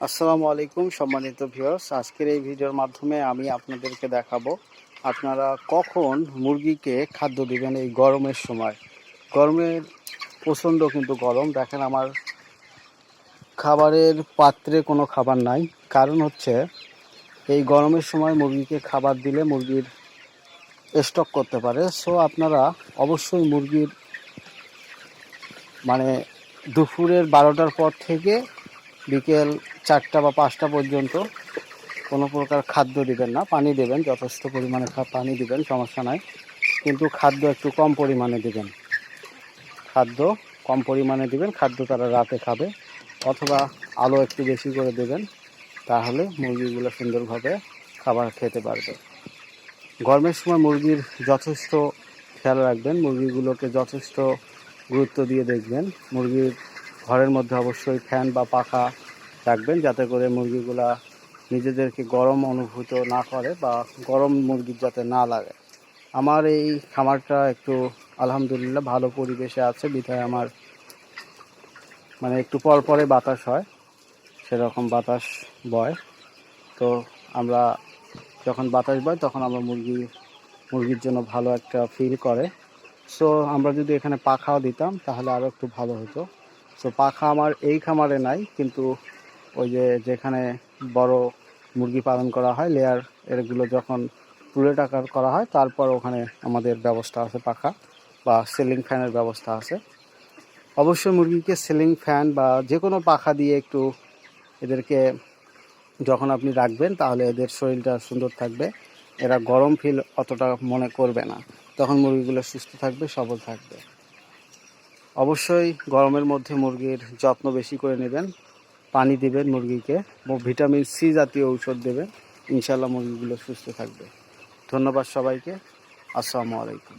আসসালামু আলাইকুম, সম্মানিত ভিউয়ার্স আজকের এই ভিডিওর মাধ্যমে আমি আপনাদেরকে দেখাবো, আপনারা কখন মুরগিকে খাদ্য দিবেন এই গরমের সময়। গরমের প্রচণ্ড কিন্তু গরম। দেখেন আমার খাবারের পাত্রে কোনো খাবার নাই। কারণ হচ্ছে, এই গরমের সময় মুরগিকে খাবার দিলে মুরগির স্টক করতে পারে। সো, আপনারা অবশ্যই মুরগির মানে দুপুরের বারোটার পর থেকে বিকেল চারটা বা পাঁচটা পর্যন্ত কোনো প্রকার খাদ্য দিবেন না। পানি দেবেন, যথেষ্ট পরিমাণে পানি দিবেন, সমস্যা নাই। কিন্তু খাদ্য একটু কম পরিমাণে দিবেন। খাদ্য কম পরিমাণে দিবেন, খাদ্য তারা রাতে খাবে। অথবা আলো একটু বেশি করে দেবেন, তাহলে মুরগিগুলো সুন্দরভাবে খাবার খেতে পারবে। গরমের সময় মুরগির যথেষ্ট খেয়াল রাখবেন, মুরগিগুলোকে যথেষ্ট গুরুত্ব দিয়ে দেখবেন। মুরগির ঘরের মধ্যে অবশ্যই ফ্যান বা পাখা রাখবেন যাতে করে মুরগিগুলা নিজেদেরকে গরম অনুভূত না করে বা গরম মুরগির যাতে না লাগে। আমার এই খামারটা একটু আলহামদুলিল্লাহ ভালো পরিবেশে আছে, বিধায় আমার মানে একটু পর পরে বাতাস হয়, সেরকম বাতাস বয়। তো আমরা যখন বাতাস বয় তখন আমরা মুরগি, মুরগির জন্য ভালো একটা ফিল করে। সো আমরা যদি এখানে পাখাও দিতাম তাহলে আরও একটু ভালো হতো। সো পাখা আমার এই খামারে নাই, কিন্তু ওই যে যেখানে বড় মুরগি পালন করা হয় লেয়ার এগুলো যখন টুলেট আকার করা হয়, তারপর ওখানে আমাদের ব্যবস্থা আছে পাখা বা সিলিং ফ্যানের ব্যবস্থা আছে। অবশ্যই মুরগিকে সিলিং ফ্যান বা যে কোনো পাখা দিয়ে একটু এদেরকে যখন আপনি রাখবেন, তাহলে এদের শরীরটা সুন্দর থাকবে। এরা গরম ফিল অতটা মনে করবে না। তখন মুরগিগুলো সুস্থ থাকবে, সবল থাকবে। অবশ্যই গরমের মধ্যে মুরগির যত্ন বেশি করে নেবেন। পানি দেবেন মুরগিকে ভিটামিন সি জাতীয় ঔষধ দেবেন ইনশাল্লাহ মুরগিগুলো সুস্থ থাকবে। ধন্যবাদ সবাইকে। আসসালামু আলাইকুম।